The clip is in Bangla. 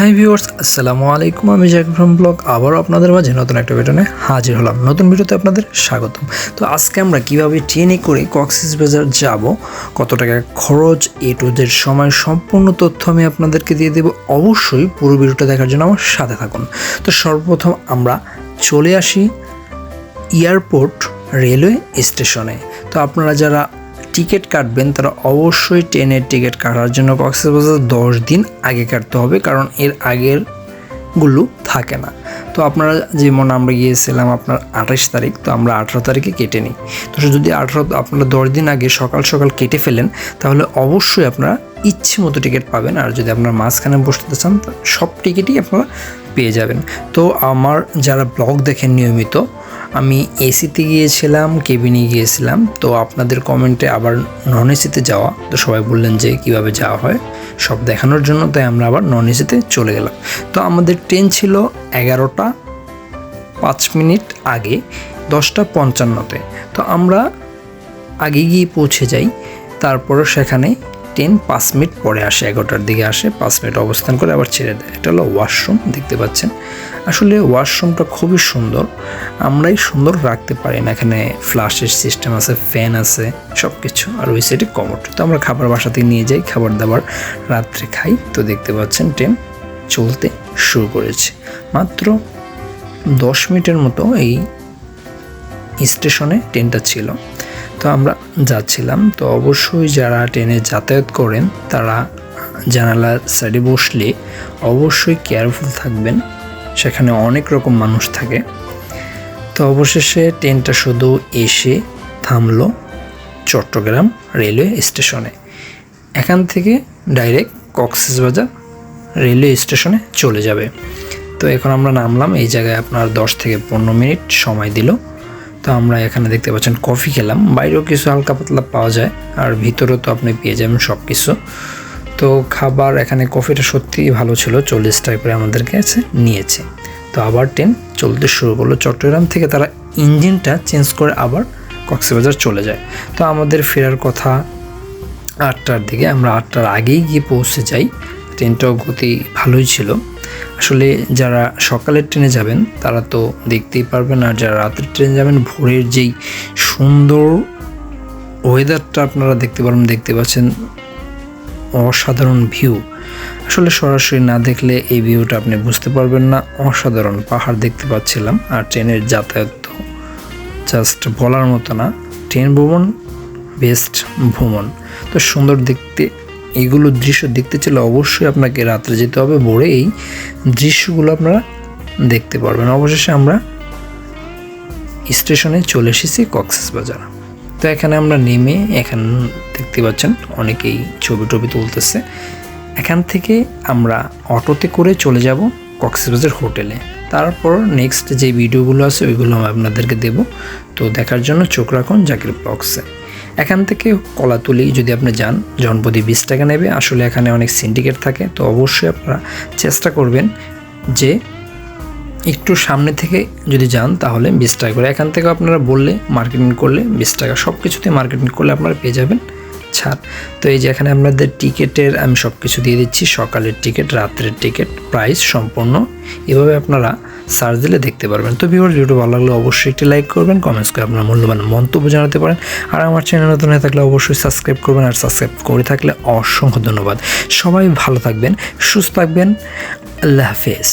হাই ভিউয়ার্স আসসালামু আলাইকুম। আমি জাকির ফ্রম ব্লগ আবারও আপনাদের মাঝে নতুন একটা ভিডিও নিয়ে হাজির হলাম। নতুন ভিডিওতে আপনাদের স্বাগতম। তো আজকে আমরা কীভাবে ট্রেনে করে কক্সিস বাজার যাব, কত টাকা খরচ এ টু জেড সময়, সম্পূর্ণ তথ্য আমি আপনাদেরকে দিয়ে দেবো। অবশ্যই পুরো ভিডিওটা দেখার জন্য আমার সাথে থাকুন। তো সর্বপ্রথম আমরা চলে আসি এয়ারপোর্ট রেলওয়ে স্টেশনে তো আপনারা যারা টিকিট কাটবেন, তারা অবশ্যই ট্রেনের টিকিট কাটার জন্য কক্সবাজার দশ দিন আগে কাটতে হবে, কারণ এর আগেরগুলো থাকে না। তো আপনারা যেমন আমরা গিয়েছিলাম আপনার আঠাশ তারিখ, তো আমরা আঠারো তারিখে কেটে নিই। তো যদি আঠারো, আপনারা দশ দিন আগে সকাল সকাল কেটে ফেলেন, তাহলে অবশ্যই আপনারা ইচ্ছে মতো টিকিট পাবেন, আর যদি আপনারা মাঝখানে বসতে চান সব টিকিটই আপনারা পেয়ে যাবেন। তো আমার যারা ব্লগ দেখেন নিয়মিত আমি এসিতে গিয়েছিলাম কেবিনে গিয়েছিলাম, তো আপনাদের কমেন্টে আবার নন এসিতে যাওয়া। তো সবাই বললেন যে কীভাবে যাওয়া হয়, সব দেখানোর জন্য, তাই আমরা আবার নন এসিতে চলে গেলাম। তো আমাদের ট্রেন ছিল এগারোটা পাঁচ মিনিট আগে, দশটা পঞ্চান্নতে। তো আমরা আগে গিয়ে পৌঁছে যাই, তারপরে সেখানে ট্রেন পাঁচ মিনিট পরে আসে, এগারোটার দিকে আসে, পাঁচ মিনিট অবস্থান করে আবার ছেড়ে দেয়। এটা হলো ওয়াশরুম দেখতে পাচ্ছেন। আসলে ওয়াশরুমটা খুবই সুন্দর। আমরাই সুন্দর রাখতে পারি না এখানে ফ্লাশের সিস্টেম আছে ফ্যান আছে সব কিছু আর ওই সাইডে কমোড তো আমরা খাবার বাসা থেকে নিয়ে যাই, খাবার দাবার রাত্রে খাই। তো দেখতে পাচ্ছেন ট্রেন চলতে শুরু করেছে। মাত্র দশ মিনিটের মতো এই স্টেশনে ট্রেনটা ছিল। তো আমরা যাচ্ছিলাম। তো অবশ্যই যারা ট্রেনে যাতায়াত করেন, তারা জানালার সাইডে বসলে অবশ্যই কেয়ারফুল থাকবেন। সেখানে অনেক রকম মানুষ থাকে। তো অবশেষে ট্রেনটা শুধু এসে থামলো চট্টগ্রাম রেলওয়ে স্টেশনে। এখান থেকে ডাইরেক্ট কক্সবাজার রেলওয়ে স্টেশনে চলে যাবে। তো এখন আমরা নামলাম, এই জায়গায় আপনার দশ থেকে পনেরো মিনিট সময় দিল। তো আমরা এখানে দেখতে পাচ্ছেন কফি খেলাম। বাইরেও কিছু হালকা পাতলা পাওয়া যায়, আর ভিতরেও তো আপনি পেয়ে যাবেন সব কিছু তো খাবার এখানে কফিটা সত্যিই ভালো ছিল, চল্লিশ টাকা করে আমাদের কাছে নিয়েছে। তো আবার ট্রেন চলতে শুরু করল। চট্টগ্রাম থেকে তারা ইঞ্জিনটা চেঞ্জ করে আবার কক্সবাজার চলে যায়। তো আমাদের ফেরার কথা আটটার দিকে, আমরা আটটার আগেই গিয়ে পৌঁছে যাই। ট্রেনটাও গতি ভালোই ছিল। আসলে যারা সকালের ট্রেনে যাবেন, তারা তো দেখতেই পারবেন আর যারা রাতের ট্রেনে যাবেন, ভোরের যেই সুন্দর ওয়েদারটা আপনারা দেখতে পারবেন, দেখতে পাচ্ছেন অসাধারণ ভিউ আসলে সরাসরি না দেখলে এই ভিউটা আপনি বুঝতে পারবেন না, অসাধারণ পাহাড় দেখতে পাচ্ছিলাম আর ট্রেনের যাতায়াত তো জাস্ট বলার মতো না। ট্রেন ভ্রমণ বেস্ট ভ্রমণ। তো সুন্দর দেখতে এগুলো দৃশ্য দেখতে চাইলে অবশ্যই আপনাকে রাত্রে যেতে হবে। ভোরে এই দৃশ্যগুলো আপনারা দেখতে পারবেন। অবশেষে আমরা স্টেশনে চলে এসেছি কক্সবাজার তো এখানে আমরা নেমে এখান দেখতে পাচ্ছেন, অনেকেই ছবি টবি তুলতেছে। এখান থেকে আমরা অটোতে করে চলে যাব কক্সবাজার হোটেলে। তারপর নেক্সট যে ভিডিওগুলো আছে, ওইগুলো আমি আপনাদেরকে দেব। তো দেখার জন্য চোখ রাখুন জাকির ব্লগসে এখান থেকে কলাতুলি যদি আপনি যান জনপতি বিশ টাকা নেবে। আসলে এখানে অনেক সিন্ডিকেট থাকে, তো অবশ্যই আপনারা চেষ্টা করবেন যে একটু সামনে থেকে যদি যান, তাহলে বিশ টাকা করে। এখান থেকে আপনারা বললে মার্কেটিং করলে বিশ টাকা সব কিছুতে মার্কেটিং করলে আপনারা পেয়ে যাবেন ছাড়। তো এই যে এখানে আপনাদের টিকিটের আমি সব কিছু দিয়ে দিচ্ছি, সকালের টিকিট রাত্রের টিকিট প্রাইস সম্পূর্ণ এভাবে আপনারা সার্চ দিলে দেখতে পারবেন। তো ভিউর ভিডিও ভালো লাগলে অবশ্যই একটি লাইক করবেন কমেন্টস করে আপনার মূল্যবান মন্তব্য জানাতে পারেন। আর আমার চ্যানেল নতুন হয়ে থাকলে অবশ্যই সাবস্ক্রাইব করবেন আর সাবস্ক্রাইব করে থাকলে অসংখ্য ধন্যবাদ। সবাই ভালো থাকবেন, সুস্থ থাকবেন, আল্লাহ হাফেজ।